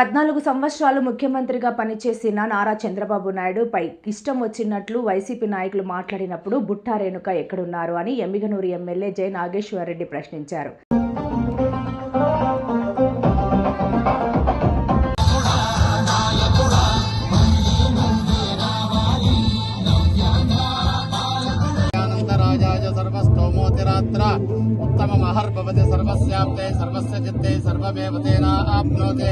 పద్నాలుగు సంవత్సరాలు ముఖ్యమంత్రిగా పనిచేసిన నారా చంద్రబాబు నాయుడుపై ఇష్టం వచ్చినట్లు వైసీపీ నాయకులు మాట్లాడినప్పుడు బుట్టా రేణుక ఎక్కడున్నారు అని ఎమ్మిగనూరు ఎమ్మెల్యే జై నాగేశ్వరరెడ్డి ప్రశ్నించారు. సర్వస్తోమోతిరాత్ర ఉత్తమమహర్భవతి సర్వస్యాప్తే సర్వస్య చిత్తే సర్వమేవ తేనా ఆప్నోతే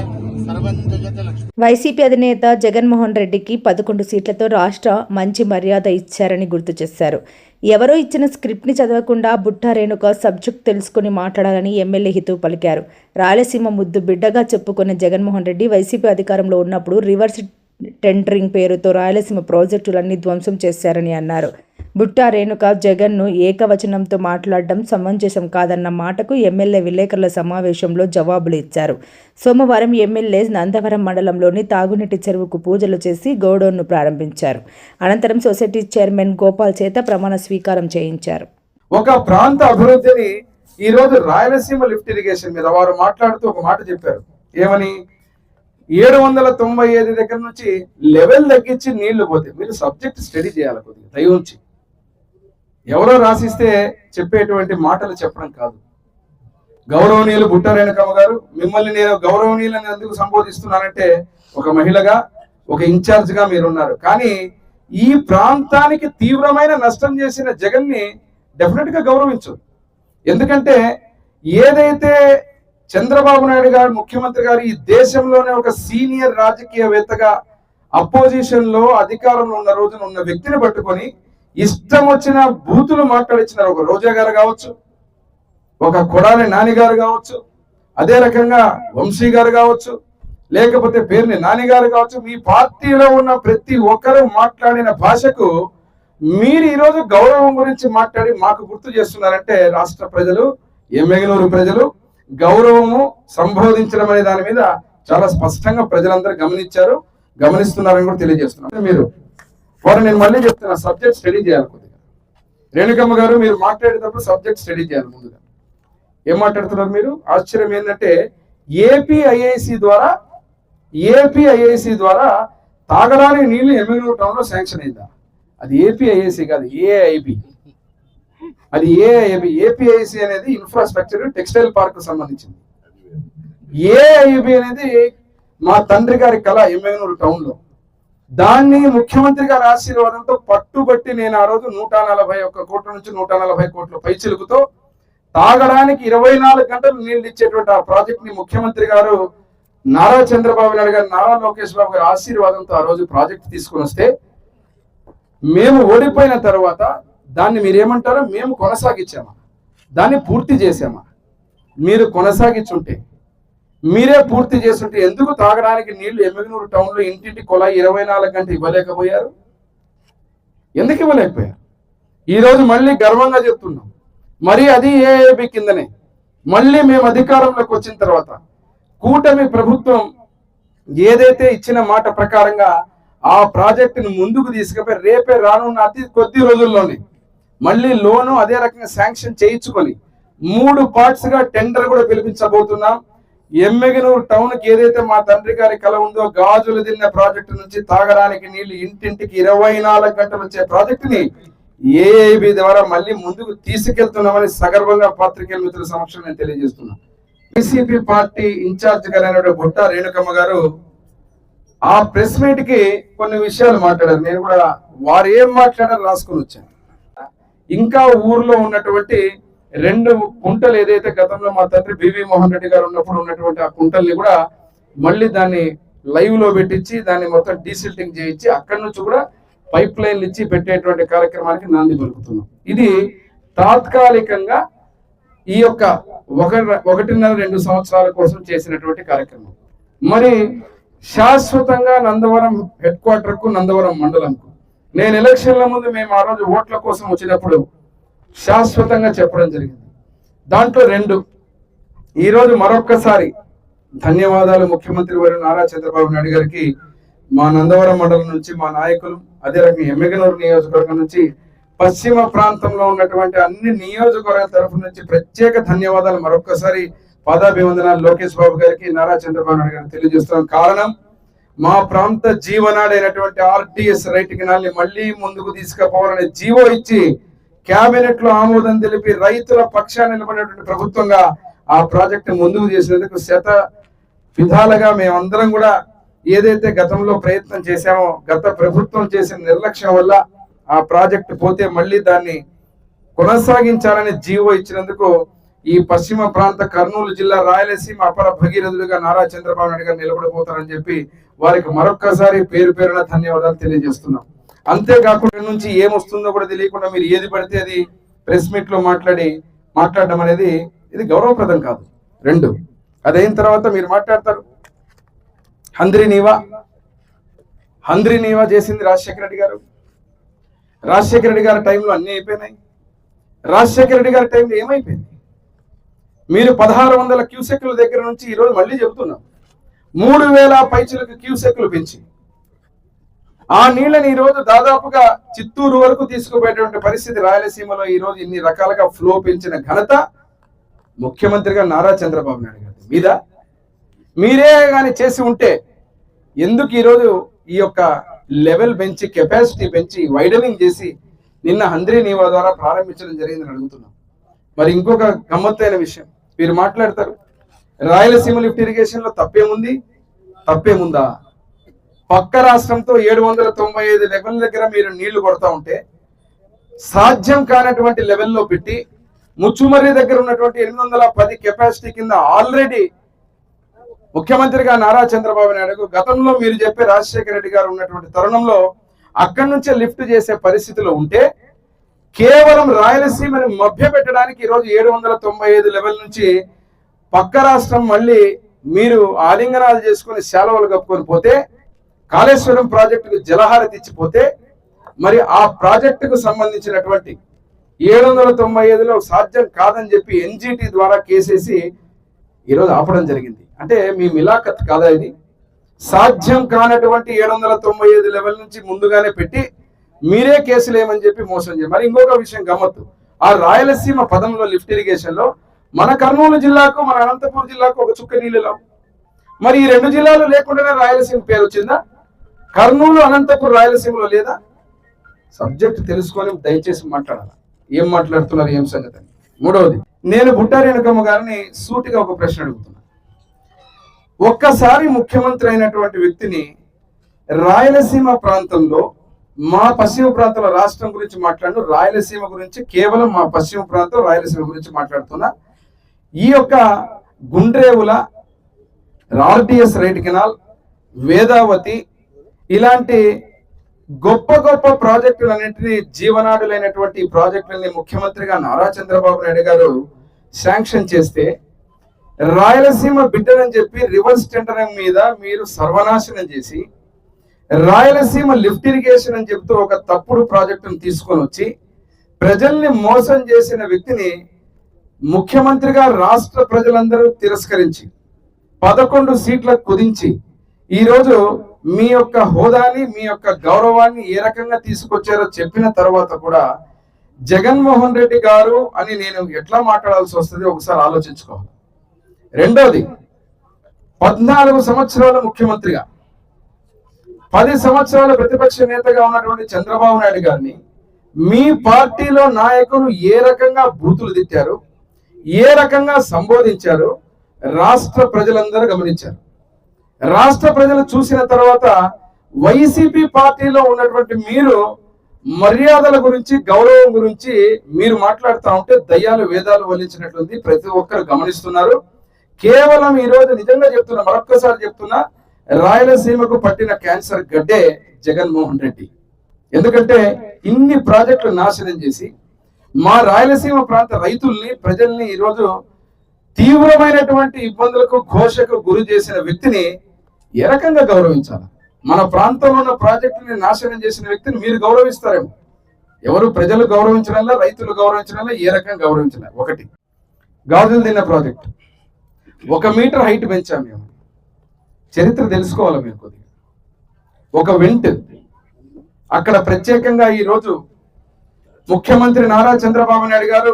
వైసీపీ అధినేత జగన్మోహన్ రెడ్డికి పదకొండు సీట్లతో రాష్ట్ర మంచి మర్యాద ఇచ్చారని గుర్తు చేశారు. ఎవరో ఇచ్చిన స్క్రిప్ట్ని చదవకుండా బుట్టా రేణుక సబ్జెక్ట్ తెలుసుకుని మాట్లాడాలని ఎమ్మెల్యే హితవు పలికారు. రాయలసీమ ముద్దు బిడ్డగా చెప్పుకున్న జగన్మోహన్ రెడ్డి వైసీపీ అధికారంలో ఉన్నప్పుడు రివర్స్ టెండరింగ్ పేరుతో రాయలసీమ ప్రాజెక్టులన్నీ ధ్వంసం చేశారని అన్నారు. బుట్టా రేణుక జగన్ను ఏకవచనంతో మాట్లాడడం సమంజసం కాదన్న మాటకు ఎమ్మెల్యే విలేకరుల సమావేశంలో జవాబులు ఇచ్చారు. సోమవారం ఎమ్మెల్యే నందవరం మండలంలోని తాగునీటి చెరువుకు పూజలు చేసి గోడౌన్ను ప్రారంభించారు. అనంతరం సొసైటీ చైర్మన్ గోపాల్ చేత ప్రమాణ స్వీకారం చేయించారు. ఒక ప్రాంత అభివృద్ధిని ఈరోజు రాయలసీమ లిఫ్ట్ ఇరిగేషన్ మీద వారు మాట్లాడుతూ ఒక మాట చెప్పారు. ఏమని? ఏడు వందల తొంభై ఐదు దగ్గర నుంచి లెవెల్ తగ్గించి నీళ్ళు పోతే మీరు సబ్జెక్ట్ స్టడీ చేయాలి కొద్దిగా దయ ఉంచి. ఎవరో రాసిస్తే చెప్పేటువంటి మాటలు చెప్పడం కాదు. గౌరవనీయులు బుట్టారేణకమ్మ గారు మిమ్మల్ని నేను గౌరవనీయులని ఎందుకు సంబోధిస్తున్నానంటే ఒక మహిళగా ఒక ఇన్ఛార్జ్గా మీరున్నారు. కానీ ఈ ప్రాంతానికి తీవ్రమైన నష్టం చేసిన జగన్ని డెఫినెట్గా గౌరవించు. ఎందుకంటే ఏదైతే చంద్రబాబు నాయుడు గారు ముఖ్యమంత్రి గారు ఈ దేశంలోనే ఒక సీనియర్ రాజకీయవేత్తగా అపోజిషన్లో అధికారంలో ఉన్న రోజున ఉన్న వ్యక్తిని పట్టుకొని ఇష్టం వచ్చిన బూతులు మాట్లాడించినారు ఒక రోజా గారు కావచ్చు ఒక కొడాలి నాని గారు కావచ్చు అదే రకంగా వంశీ గారు కావచ్చు లేకపోతే పేరుని నాని గారు కావచ్చు మీ పార్టీలో ఉన్న ప్రతి ఒక్కరూ మాట్లాడిన భాషకు మీరు ఈరోజు గౌరవం గురించి మాట్లాడి మాకు గుర్తు చేస్తున్నారంటే రాష్ట్ర ప్రజలు ఎమ్మెగనూరు ప్రజలు గౌరవము సంబోధించడం అనే దాని మీద చాలా స్పష్టంగా ప్రజలందరూ గమనించారు గమనిస్తున్నారని కూడా తెలియజేస్తున్నారు మీరు వారు నేను మళ్ళీ చెప్తున్నా సబ్జెక్ట్ స్టడీ చేయాలి కొద్దిగా. రేణుకమ్మ గారు మీరు మాట్లాడేటప్పుడు సబ్జెక్ట్ స్టడీ చేయాలి ముందుగా. ఏం మాట్లాడుతున్నారు మీరు? ఆశ్చర్యం ఏంటంటే ఏపీఐఐసి ద్వారా ఏపీఐఐసి ద్వారా తాగడానికి నీళ్ళు ఎమ్మెల్యూ టౌన్లో శాంక్షన్ అయిందా? అది ఏపీఐఐసి కాదు ఏఐబి అది ఏఐబి ఏపీఐసి అనేది ఇన్ఫ్రాస్ట్రక్చర్ టెక్స్టైల్ పార్క్ సంబంధించింది. ఏఐబి అనేది మా తండ్రి గారి కళ ఎమ్మెగనూరు టౌన్లో. దాన్ని ముఖ్యమంత్రి గారి ఆశీర్వాదంతో పట్టుబట్టి నేను ఆ రోజు నూట నలభై ఒక్క కోట్ల నుంచి నూట నలభై కోట్ల పైచిలుకుతో తాగడానికి ఇరవై నాలుగు గంటలు నీళ్ళు ఇచ్చేటువంటి ఆ ప్రాజెక్ట్ని ముఖ్యమంత్రి గారు నారా చంద్రబాబు నాయుడు గారు నారా లోకేష్ బాబు గారి ఆశీర్వాదంతో ఆ రోజు ప్రాజెక్ట్ తీసుకుని వస్తే మేము ఓడిపోయిన తర్వాత దాన్ని మీరేమంటారో మేము కొనసాగించామా? దాన్ని పూర్తి చేసామా మీరు కొనసాగించుంటే మీరే పూర్తి చేస్తుంటే ఎందుకు తాగడానికి నీళ్ళు ఎమ్మిగనూరు టౌన్లో ఇంటింటి కొలాయి ఇరవై నాలుగు గంటలు ఇవ్వలేకపోయారు? ఎందుకు ఇవ్వలేకపోయారు? ఈరోజు మళ్ళీ గర్వంగా చెప్తున్నాం. మరి అది ఏఏబి కిందనే. మళ్ళీ మేము అధికారంలోకి వచ్చిన తర్వాత కూటమి ప్రభుత్వం ఏదైతే ఇచ్చిన మాట ప్రకారంగా ఆ ప్రాజెక్టును ముందుకు తీసుకుపోయి రేపే రానున్న అతి కొద్ది రోజుల్లోనే మళ్ళీ లోను అదే రకంగా శాంక్షన్ చేయించుకొని మూడు పార్ట్స్గా టెండర్ కూడా పిలిపించబోతున్నాం. ఎమ్మెగనూరు టౌన్కి ఏదైతే మా తండ్రి గారి కల ఉందో గాజులు దిన్న ప్రాజెక్టు నుంచి తాగడానికి నీళ్ళు ఇంటింటికి ఇరవై నాలుగు గంటలు వచ్చే ప్రాజెక్టుని ఏఐబి ద్వారా మళ్ళీ ముందుకు తీసుకెళ్తున్నామని సగర్వంగా పాత్రికేయుల మిత్రుల సమక్షం నేను తెలియజేస్తున్నా. వైసీపీ పార్టీ ఇన్ఛార్జ్ గారైన బుట్ట రేణుకమ్మ గారు ఆ ప్రెస్ మీట్కి కొన్ని విషయాలు మాట్లాడారు. నేను కూడా వారు ఏం మాట్లాడారు రాసుకొని వచ్చాను. ఇంకా ఊర్లో ఉన్నటువంటి రెండు కుంటలు ఏదైతే గతంలో మా తండ్రి బివి మోహన్ రెడ్డి గారు ఉన్నప్పుడు ఉన్నటువంటి ఆ కుంటల్ని కూడా మళ్ళీ దాన్ని లైవ్లో పెట్టించి దాన్ని మొత్తం డీసిల్టింగ్ చేయించి అక్కడి నుంచి కూడా పైప్ లైన్లు ఇచ్చి పెట్టేటువంటి కార్యక్రమానికి నాంది పలుకుతున్నాం ఇది తాత్కాలికంగా ఈ యొక్క ఒక ఒకటిన్నర రెండు సంవత్సరాల కోసం చేసినటువంటి కార్యక్రమం. మరి శాశ్వతంగా నందవరం హెడ్ క్వార్టర్కు నందవరం మండలంకు నేను ఎలక్షన్ల ముందు మేము ఆ రోజు ఓట్ల కోసం వచ్చినప్పుడు శాశ్వతంగా చెప్పడం జరిగింది. దాంట్లో రెండు. ఈరోజు మరొక్కసారి ధన్యవాదాలు ముఖ్యమంత్రి వారి నారా చంద్రబాబు నాయుడు గారికి మా నందవరం మండలం నుంచి మా నాయకులు అదే రకంగా ఎమ్మెగనూరు నియోజకవర్గం నుంచి పశ్చిమ ప్రాంతంలో ఉన్నటువంటి అన్ని నియోజకవర్గాల తరఫు నుంచి ప్రత్యేక ధన్యవాదాలు. మరొక్కసారి పాదాభివందనాలు లోకేష్ బాబు గారికి నారా చంద్రబాబు నాయుడు గారికి తెలియజేస్తున్నాం. కారణం మా ప్రాంత జీవనాడైనటువంటి ఆర్టీఎస్ రైట్ కెనాల్ని మళ్ళీ ముందుకు తీసుకుపోవాలనే జీవో ఇచ్చి కేబినెట్లో ఆమోదం తెలిపి రైతుల పక్షాన్ని నిలబడినటువంటి ప్రభుత్వంగా ఆ ప్రాజెక్టు ముందుకు చేసినందుకు శత విధాలుగా మేమందరం కూడా ఏదైతే గతంలో ప్రయత్నం చేశామో గత ప్రభుత్వం చేసిన నిర్లక్ష్యం వల్ల ఆ ప్రాజెక్టు పోతే మళ్ళీ దాన్ని కొనసాగించాలని జీవో ఇచ్చినందుకు ఈ పశ్చిమ ప్రాంత కర్నూలు జిల్లా రాయలసీమ అపర భగీరథులుగా నారా చంద్రబాబు నాయుడు గారు నిలబడిపోతారని చెప్పి వారికి మరొక్కసారి పేరు పేరున ధన్యవాదాలు తెలియజేస్తున్నాం. అంతేకాకుండా నుంచి ఏమొస్తుందో కూడా తెలియకుండా మీరు ఏది పడితే అది ప్రెస్ మీట్లో మాట్లాడి మాట్లాడడం అనేది ఇది గౌరవప్రదం కాదు. రెండు అదైన తర్వాత మీరు మాట్లాడతారు. హంద్రి నీవా హంద్రి నీవా చేసింది రాజశేఖర రెడ్డి గారు. రాజశేఖర రెడ్డి గారి టైంలో అన్ని అయిపోయినాయి. రాజశేఖర రెడ్డి గారి టైంలో ఏమైపోయింది? మీరు పదహారు వందల క్యూసెక్ల దగ్గర నుంచి ఈరోజు మళ్ళీ చెబుతున్నాం. మూడు వేల పైచులకు క్యూసెక్లు పెంచి ఆ నీళ్ళని ఈరోజు దాదాపుగా చిత్తూరు వరకు తీసుకుపోయేటువంటి పరిస్థితి రాయలసీమలో ఈ రోజు ఇన్ని రకాలుగా ఫ్లో పెంచిన ఘనత ముఖ్యమంత్రిగా నారా చంద్రబాబు నాయుడు గారి మీద. మీరే కానీ చేసి ఉంటే ఎందుకు ఈరోజు ఈ యొక్క లెవెల్ పెంచి కెపాసిటీ పెంచి వైడనింగ్ చేసి నిన్న హంద్రీ నీవా ద్వారా ప్రారంభించడం జరిగిందని అడుగుతున్నాం. మరి ఇంకొక గమ్మత్తైన విషయం. మీరు మాట్లాడతారు. రాయలసీమ లిఫ్ట్ ఇరిగేషన్లో తప్పేముంది? తప్పేముందా? పక్క రాష్ట్రంతో ఏడు వందల తొంభై ఐదు లెవెల్ దగ్గర మీరు నీళ్ళు కొడతా ఉంటే సాధ్యం కానటువంటి లెవెల్లో పెట్టి ముచ్చుమర్రి దగ్గర ఉన్నటువంటి ఎనిమిది వందల పది కెపాసిటీ కింద ఆల్రెడీ ముఖ్యమంత్రిగా నారా చంద్రబాబు నాయుడు గతంలో మీరు చెప్పే రాజశేఖర రెడ్డి గారు ఉన్నటువంటి తరుణంలో అక్కడి నుంచే లిఫ్ట్ చేసే పరిస్థితిలో ఉంటే కేవలం రాయలసీమని మభ్య పెట్టడానికి ఈరోజు ఏడు వందల తొంభై ఐదు లెవెల్ నుంచి పక్క రాష్ట్రం మళ్ళీ మీరు ఆలింగనాలు చేసుకొని సెలవులు కప్పుకొని పోతే కాళేశ్వరం ప్రాజెక్టుకు జలహారతి ఇచ్చిపోతే మరి ఆ ప్రాజెక్టుకు సంబంధించినటువంటి ఏడు వందల తొంభై ఐదులో సాధ్యం కాదని చెప్పి ఎన్జిటి ద్వారా కేసేసి ఈరోజు ఆపడం జరిగింది. అంటే మీ మిలాఖత్ కాదా ఇది? సాధ్యం కానటువంటి ఏడు వందల తొంభై ఐదు లెవెల్ నుంచి ముందుగానే పెట్టి మీరే కేసులు ఏమని చెప్పి మోసం చేయ మరి ఇంకొక విషయం గమ్మత్తు. ఆ రాయలసీమ పదంలో లిఫ్ట్ ఇరిగేషన్లో మన కర్నూలు జిల్లాకు మన అనంతపురం జిల్లాకు ఒక చుక్క నీళ్ళు లేవు మరి ఈ రెండు జిల్లాలు లేకుండానే రాయలసీమ పేరు వచ్చిందా? కర్నూలు అనంతపురం రాయలసీమలో లేదా? సబ్జెక్ట్ తెలుసుకొని దయచేసి మాట్లాడాలి? ఏం మాట్లాడుతున్నారు ఏం సంగతి? మూడవది నేను బుట్టారి వెనుకమ్మ గారిని సూటిగా ఒక ప్రశ్న అడుగుతున్నా. ఒక్కసారి ముఖ్యమంత్రి అయినటువంటి వ్యక్తిని రాయలసీమ ప్రాంతంలో మా పశ్చిమ ప్రాంతాల రాష్ట్రం గురించి మాట్లాడు రాయలసీమ గురించి కేవలం మా పశ్చిమ ప్రాంతం రాయలసీమ గురించి మాట్లాడుతున్నా. ఈ యొక్క Gundrevula RDS right canal Vedavathi ఇలాంటి గొప్ప గొప్ప ప్రాజెక్టులన్నింటినీ జీవనాడులైనటువంటి ప్రాజెక్టులని ముఖ్యమంత్రిగా నారా చంద్రబాబు నాయుడు గారు శాంక్షన్ చేస్తే రాయలసీమ బిడ్డలని చెప్పి రివర్స్ టెండరింగ్ మీద మీరు సర్వనాశనం చేసి రాయలసీమ లిఫ్ట్ ఇరిగేషన్ అని చెప్తూ ఒక తప్పుడు ప్రాజెక్టును తీసుకొని వచ్చి ప్రజల్ని మోసం చేసిన వ్యక్తిని ముఖ్యమంత్రిగా రాష్ట్ర ప్రజలందరూ తిరస్కరించి పదకొండు సీట్లకు కుదించి ఈరోజు మీ యొక్క హోదాని మీ యొక్క గౌరవాన్ని ఏ రకంగా తీసుకొచ్చారో చెప్పిన తర్వాత కూడా జగన్మోహన్ రెడ్డి గారు అని నేను ఎట్లా మాట్లాడాల్సి వస్తుంది ఒకసారి ఆలోచించుకోవాలి. రెండోది పద్నాలుగు సంవత్సరాల ముఖ్యమంత్రిగా పది సంవత్సరాల ప్రతిపక్ష నేతగా ఉన్నటువంటి చంద్రబాబు నాయుడు గారిని మీ పార్టీలో నాయకులు ఏ రకంగా బూతులు తిట్టారు ఏ రకంగా సంబోధించారు రాష్ట్ర ప్రజలందరూ గమనించారు. రాష్ట్ర ప్రజలు చూసిన తర్వాత వైసీపీ పార్టీలో ఉన్నటువంటి మీరు మర్యాదల గురించి గౌరవం గురించి మీరు మాట్లాడుతూ ఉంటే దయ్యాలు వేదాలు వల్లించినట్లుంది ప్రతి ఒక్కరు గమనిస్తున్నారు. కేవలం ఈ రోజు నిజంగా చెప్తున్నా మరొక్కసారి చెప్తున్నా రాయలసీమకు పట్టిన క్యాన్సర్ గడ్డే జగన్మోహన్ రెడ్డి. ఎందుకంటే ఇన్ని ప్రాజెక్టులు నాశనం చేసి మా రాయలసీమ ప్రాంత రైతుల్ని ప్రజల్ని ఈరోజు తీవ్రమైనటువంటి ఇబ్బందులకు ఘోషకు గురి చేసిన వ్యక్తిని ఏ రకంగా గౌరవించాలి? మన ప్రాంతంలో ఉన్న ప్రాజెక్టుని నాశనం చేసిన వ్యక్తిని మీరు గౌరవిస్తారేమో. ఎవరు ప్రజలు గౌరవించడంలో రైతులు గౌరవించడంలో ఏ రకంగా గౌరవించలే? ఒకటి. గాజులు తిన్న ప్రాజెక్ట్. ఒక మీటర్ హైట్ పెంచాం మేము. చరిత్ర తెలుసుకోవాలి మీరు కొద్దిగా. ఒక వింట్ అక్కడ ప్రత్యేకంగా ఈరోజు ముఖ్యమంత్రి నారా చంద్రబాబు నాయుడు గారు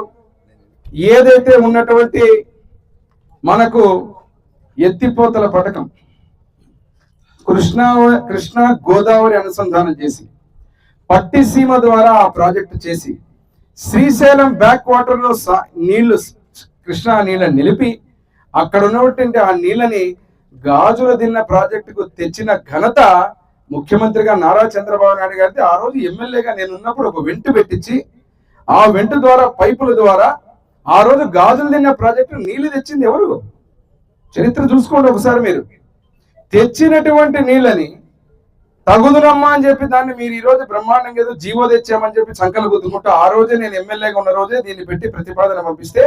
ఏదైతే ఉన్నటువంటి మనకు ఎత్తిపోతల పథకం కృష్ణా కృష్ణా గోదావరి అనుసంధానం చేసి పట్టిసీమ ద్వారా ఆ ప్రాజెక్టు చేసి శ్రీశైలం బ్యాక్ వాటర్లో సా- నీళ్ళు కృష్ణా నీళ్ళని నిలిపి అక్కడ ఉన్నటువంటి ఆ నీళ్ళని గాజుల దిన్న ప్రాజెక్టుకు తెచ్చిన ఘనత ముఖ్యమంత్రిగా నారా చంద్రబాబు నాయుడు గారిది. ఆ రోజు ఎమ్మెల్యేగా నేను ఉన్నప్పుడు ఒక వెంటు పెట్టించి ఆ వెంటు ద్వారా పైపుల ద్వారా ఆ రోజు గాజులు తిన్న ప్రాజెక్టు నీళ్ళు తెచ్చింది ఎవరు? చరిత్ర చూసుకోండి ఒకసారి మీరు. తెచ్చినటువంటి నీళ్ళని తగుదునమ్మా అని చెప్పి దాన్ని మీరు ఈ రోజు బ్రహ్మాండంగా ఏదో జీవో తెచ్చామని చెప్పి సంకలు గుద్దుకుంటూ ఆ రోజే నేను ఎమ్మెల్యేగా ఉన్న రోజే దీన్ని పెట్టి ప్రతిపాదన పంపిస్తే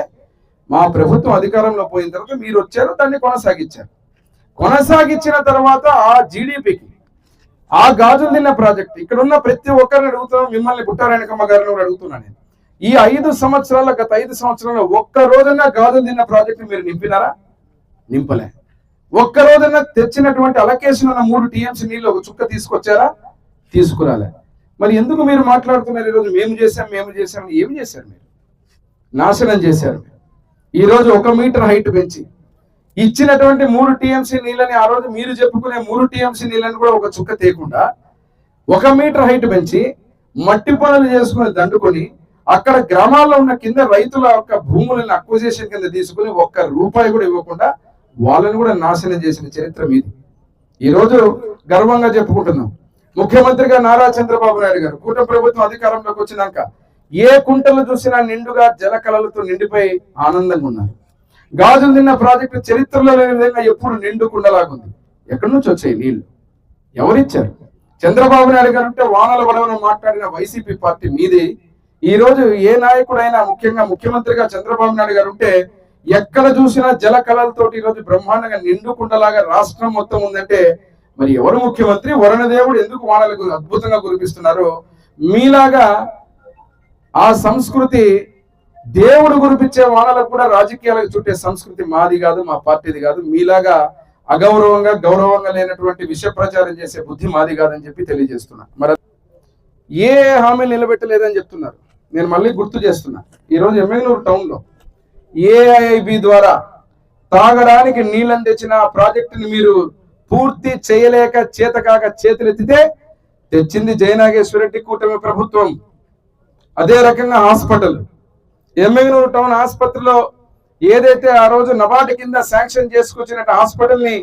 మా ప్రభుత్వం అధికారంలో పోయిన తర్వాత మీరు వచ్చారు దాన్ని కొనసాగించారు. కొనసాగించిన తర్వాత ఆ జీడిపికి ఆ గాజులు తిన్న ప్రాజెక్ట్ ఇక్కడ ఉన్న ప్రతి ఒక్కరిని అడుగుతున్నాను మిమ్మల్ని గుట్టారాయణకమ్మ గారిని కూడా అడుగుతున్నాను నేను. ఈ ఐదు సంవత్సరాల గత ఐదు సంవత్సరాల్లో ఒక్క రోజున గాజులు తిన్న ప్రాజెక్ట్ మీరు నింపినారా? నింపలే. ఒక్క రోజున తెచ్చినటువంటి అలకేషన్ ఉన్న మూడు టీఎంసీ నీళ్ళు ఒక చుక్క తీసుకొచ్చారా? తీసుకురాలే. మరి ఎందుకు మీరు మాట్లాడుతున్నారు ఈరోజు? మేము చేసాం మేము చేసాం ఏం చేశారు మీరు? నాశనం చేశారు మీరు. ఒక మీటర్ హైట్ పెంచి ఇచ్చినటువంటి మూడు టీఎంసీ నీళ్ళని ఆ రోజు మీరు చెప్పుకునే మూడు టీఎంసీ నీళ్ళని కూడా ఒక చుక్క తీయకుండా ఒక మీటర్ హైట్ పెంచి మట్టి పనులు చేసుకుని దండుకొని అక్కడ గ్రామాల్లో ఉన్న కింద రైతుల యొక్క భూములను అక్విజేషన్ కింద తీసుకుని ఒక్క రూపాయి కూడా ఇవ్వకుండా వాళ్ళని కూడా నాశనం చేసిన చరిత్ర మీది. ఈ రోజు గర్వంగా చెప్పుకుంటున్నాం. ముఖ్యమంత్రిగా నారా చంద్రబాబు నాయుడు గారు కూటమి ప్రభుత్వం అధికారంలోకి వచ్చినాక ఏ కుంటలు చూసినా నిండుగా జలకళలతో నిండిపోయి ఆనందంగా ఉన్నారు. గాజులు తిన్న ప్రాజెక్టు చరిత్రలో లేని విధంగా ఎప్పుడు నిండుకుండలాగుంది ఎక్కడి నుంచి వచ్చాయి నీళ్ళు? ఎవరిచ్చారు? చంద్రబాబు నాయుడు గారు అంటే వానల పడవని మాట్లాడిన వైసీపీ పార్టీ మీది. ఈ రోజు ఏ నాయకుడైనా ముఖ్యంగా ముఖ్యమంత్రిగా చంద్రబాబు నాయుడు గారు ఉంటే ఎక్కడ చూసినా జల కళలతోటి ఈ రోజు బ్రహ్మాండంగా నిండు కుండలాగా రాష్ట్రం మొత్తం ఉందంటే మరి ఎవరు ముఖ్యమంత్రి? వరుణదేవుడు ఎందుకు వానలకు అద్భుతంగా కురిపిస్తున్నారు? మీలాగా ఆ సంస్కృతి దేవుడు గురిపించే వానలకు కూడా రాజకీయాలకు చుట్టే సంస్కృతి మాది కాదు మా పార్టీది కాదు. మీలాగా అగౌరవంగా గౌరవంగా లేనటువంటి విష ప్రచారం చేసే బుద్ధి మాది కాదని చెప్పి తెలియజేస్తున్నా. మరి ఏ హామీలు నిలబెట్టలేదని చెప్తున్నారు. నేను మళ్ళీ గుర్తు చేస్తున్నా. ఈరోజు ఎమ్మెల్యూరు టౌన్లో ఏఐబి ద్వారా తాగడానికి నీళ్ళని తెచ్చిన ఆ ప్రాజెక్టుని మీరు పూర్తి చేయలేక చేతకాక చేతులెత్తితే తెచ్చింది జయనాగేశ్వరరెడ్డి కూటమి ప్రభుత్వం. అదే రకంగా హాస్పిటల్. ఎమ్మెగనూరు టౌన్ ఆసుపత్రిలో ఏదైతే ఆ రోజు నబార్డు కింద శాంక్షన్ చేసుకొచ్చినట్టు హాస్పిటల్ని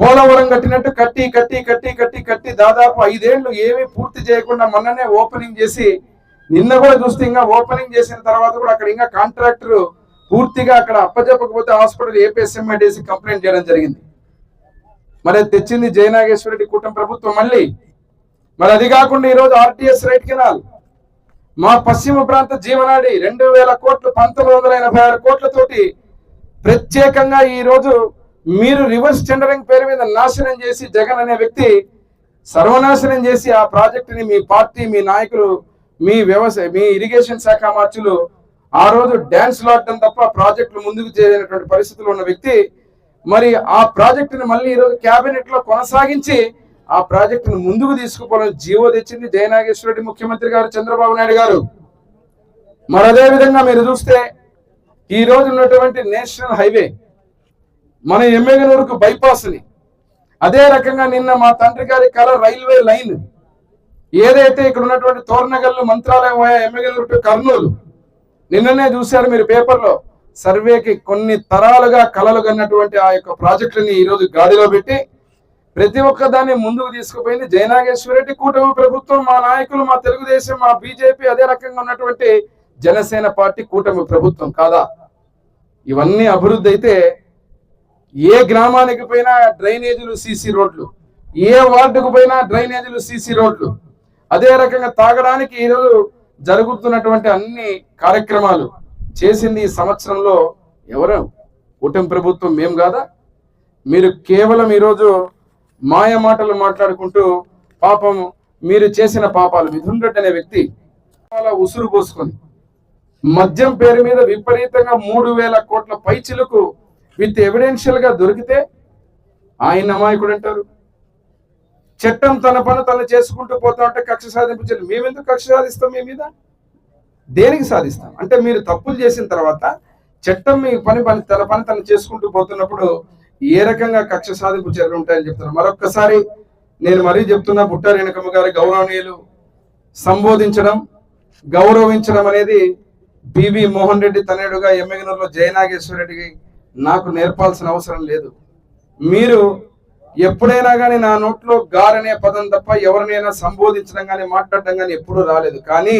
పోలవరం కట్టినట్టు కట్టి కట్టి కట్టి కట్టి కట్టి దాదాపు ఐదేళ్ళు ఏమీ పూర్తి చేయకుండా మొన్ననే ఓపెనింగ్ చేసి నిన్న కూడా చూస్తే ఇంకా ఓపెనింగ్ చేసిన తర్వాత కూడా అక్కడ ఇంకా కాంట్రాక్టర్ పూర్తిగా అక్కడ అప్పచెప్పకపోతే హాస్పిటల్ ఏపీఎస్ఎంఐడిసి కంప్లైంట్ చేయడం జరిగింది. మరి తెచ్చింది జయనాగేశ్వరరెడ్డి కూటమి ప్రభుత్వం మళ్ళీ. మరి అది కాకుండా ఈరోజు ఆర్టీఎస్ రైట్ కెనాల్ మా పశ్చిమ ప్రాంత జీవనాడి రెండు వేల కోట్లు పంతొమ్మిది వందల ఎనభై ఆరు కోట్లతోటి ప్రత్యేకంగా ఈరోజు మీరు రివర్స్ టెండరింగ్ పేరు మీద నాశనం చేసి జగన్ అనే వ్యక్తి సర్వనాశనం చేసి ఆ ప్రాజెక్టుని మీ పార్టీ మీ నాయకులు మీ వ్యవసాయ మీ ఇరిగేషన్ శాఖ మార్చులు ఆ రోజు డ్యాన్స్ లాడటం తప్ప ప్రాజెక్టులు ముందుకు చేయనటువంటి పరిస్థితులు ఉన్న వ్యక్తి. మరి ఆ ప్రాజెక్టుని మళ్ళీ ఈరోజు క్యాబినెట్లో కొనసాగించి ఆ ప్రాజెక్టును ముందుకు తీసుకుపోవడం జీవో తెచ్చింది జయనాగేశ్వరరెడ్డి ముఖ్యమంత్రి గారు చంద్రబాబు నాయుడు గారు. మరి అదే విధంగా మీరు చూస్తే ఈ రోజు ఉన్నటువంటి నేషనల్ హైవే మన ఎమ్మెగనూరుకు బైపాస్ని అదే రకంగా నిన్న మా తండ్రి గారి కల రైల్వే లైన్ ఏదైతే ఇక్కడ ఉన్నటువంటి తోరణగల్లు మంత్రాలయం పోయా ఎమ్మెగనూరు టు కర్నూలు నిన్ననే చూశారు మీరు పేపర్లో సర్వేకి కొన్ని తరాలుగా కలలు కన్నటువంటి ఆ యొక్క ప్రాజెక్టుని ఈ రోజు గాడిలో పెట్టి ప్రతి ఒక్క దాన్ని ముందుకు తీసుకుపోయింది జయనాగేశ్వరరెడ్డి కూటమి ప్రభుత్వం మా నాయకులు మా తెలుగుదేశం మా బీజేపీ అదే రకంగా ఉన్నటువంటి జనసేన పార్టీ కూటమి ప్రభుత్వం కాదా? ఇవన్నీ అభివృద్ధి అయితే ఏ గ్రామానికి పోయినా డ్రైనేజీలు సీసీ రోడ్లు ఏ వార్డుకు పోయినా డ్రైనేజీలు సీసీ రోడ్లు అదే రకంగా తాగడానికి ఈరోజు జరుగుతున్నటువంటి అన్ని కార్యక్రమాలు చేసింది ఈ సంవత్సరంలో ఎవరు? కూటమి ప్రభుత్వం మేం కాదా? మీరు కేవలం ఈరోజు మాయ మాటలు మాట్లాడుకుంటూ పాపం మీరు చేసిన పాపాలు. మిథున్ రెడ్డి అనే వ్యక్తి చాలా ఉసురు పోసుకొని మద్యం పేరు మీద విపరీతంగా మూడు వేల కోట్ల పైచిలకు విత్ ఎవిడెన్షియల్గా దొరికితే ఆయన అమాయకుడు అంటారు. చట్టం తన పని తను చేసుకుంటూ పోతా ఉంటే కక్ష సాధించాలి మేమెందుకు కక్ష సాధిస్తాం మీ మీద? దేనికి సాధిస్తాం? అంటే మీరు తప్పులు చేసిన తర్వాత చట్టం మీ పని పని తన పని తను చేసుకుంటూ పోతున్నప్పుడు ఏ రకంగా కక్ష సాధింపు చర్యలు ఉంటాయని చెప్తున్నా. మరొక్కసారి నేను మరీ చెప్తున్నా బుట్ట రేణుకమ్మ గారి గౌరవనీయులు సంబోధించడం గౌరవించడం అనేది బివి మోహన్ రెడ్డి తనయుడుగా ఎమ్మెగనూరులో జయనాగేశ్వర రెడ్డికి నాకు నేర్పాల్సిన అవసరం లేదు. మీరు ఎప్పుడైనా కానీ నా నోట్లో గార్ అనే పదం తప్ప ఎవరినైనా సంబోధించడం కానీ మాట్లాడడం కానీ ఎప్పుడూ రాలేదు. కానీ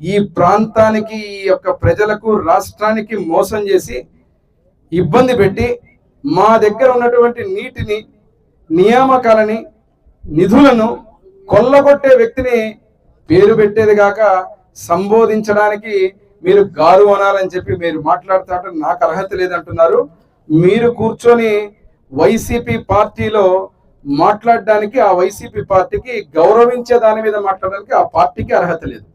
ఈ ప్రాంతానికి ఈ యొక్క ప్రజలకు రాష్ట్రానికి మోసం చేసి ఇబ్బంది పెట్టి మా దగ్గర ఉన్నటువంటి నీటిని నియామకాలని నిధులను కొల్లగొట్టే వ్యక్తిని పేరు పెట్టేది కాక సంబోధించడానికి మీరు గారు అనాలని చెప్పి మీరు మాట్లాడుతుంటే నాకు అర్హత లేదంటున్నారు. మీరు కూర్చొని వైసీపీ పార్టీలో మాట్లాడడానికి ఆ వైసీపీ పార్టీకి గౌరవించే దాని మీద మాట్లాడడానికి ఆ పార్టీకి అర్హత లేదు.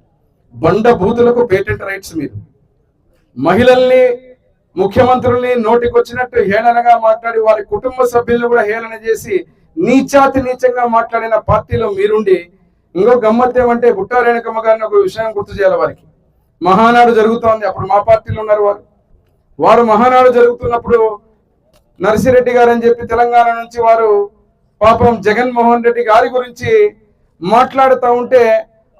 బండ బూతులకు పేటెంట్ రైట్స్ మీరు. మహిళల్ని ముఖ్యమంత్రుల్ని నోటికొచ్చినట్టు హేళనగా మాట్లాడి వారి కుటుంబ సభ్యులను కూడా హేళన చేసి నీచాతి నీచంగా మాట్లాడిన పార్టీలో మీరుండి ఇంకో గమ్మత్ ఏమంటే బుట్టారేణకమ్మ గారిని ఒక విషయం గుర్తు చేయాలి వారికి. మహానాడు జరుగుతోంది. అప్పుడు మా పార్టీలో ఉన్నారు వారు. వారు మహానాడు జరుగుతున్నప్పుడు నర్సిరెడ్డి గారు అని చెప్పి తెలంగాణ నుంచి వారు పాపం జగన్మోహన్ రెడ్డి గారి గురించి మాట్లాడుతూ ఉంటే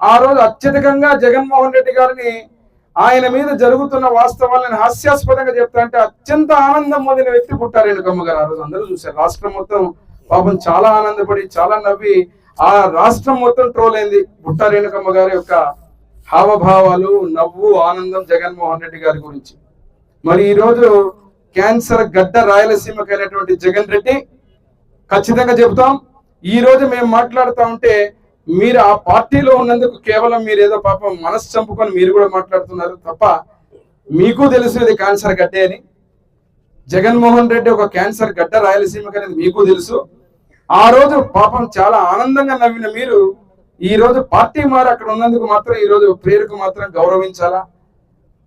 ఆ రోజు అత్యధికంగా జగన్మోహన్ రెడ్డి గారిని ఆయన మీద జరుగుతున్న వాస్తవాలను హాస్యాస్పదంగా చెప్తాంటే అత్యంత ఆనందం పొందిన వ్యక్తి పుట్టారు రేణుకమ్మ గారు? ఆ రోజు అందరూ చూశారు. రాష్ట్రం మొత్తం పాపం చాలా ఆనందపడి చాలా నవ్వి ఆ రాష్ట్రం మొత్తం ట్రోల్ అయింది. బుట్ట రేణుకమ్మ గారి యొక్క హావభావాలు నవ్వు ఆనందం జగన్మోహన్ రెడ్డి గారి గురించి. మరి ఈ రోజు క్యాన్సర్ గడ్డ రాయలసీమకి అయినటువంటి జగన్ రెడ్డి ఖచ్చితంగా చెబుతాం. ఈ రోజు మేము మాట్లాడుతూ ఉంటే మీరు ఆ పార్టీలో ఉన్నందుకు కేవలం మీరు ఏదో పాపం మనసు చంపుకొని మీరు కూడా మాట్లాడుతున్నారు తప్ప మీకు తెలుసు ఇది క్యాన్సర్ గడ్డే అని. జగన్మోహన్ రెడ్డి ఒక క్యాన్సర్ గడ్డ రాయలసీమకి అనేది మీకు తెలుసు. ఆ రోజు పాపం చాలా ఆనందంగా నవ్విన మీరు ఈ రోజు పార్టీ మారి అక్కడ ఉన్నందుకు మాత్రం ఈ రోజు ప్రేరుకు మాత్రం గౌరవించాలా?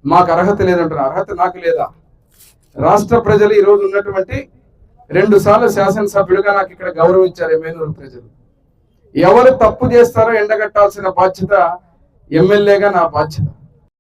మాకు అర్హత లేదంటారు అర్హత నాకు లేదా? రాష్ట్ర ప్రజలు ఈ రోజు ఉన్నటువంటి రెండు సార్లు శాసనసభ్యులుగా నాకు ఇక్కడ గౌరవించారు మేనూరు ప్రజలు. ఎవరు తప్పు చేస్తారో ఎండగట్టాల్సిన బాధ్యత ఎమ్మెల్యేగా నా బాధ్యత.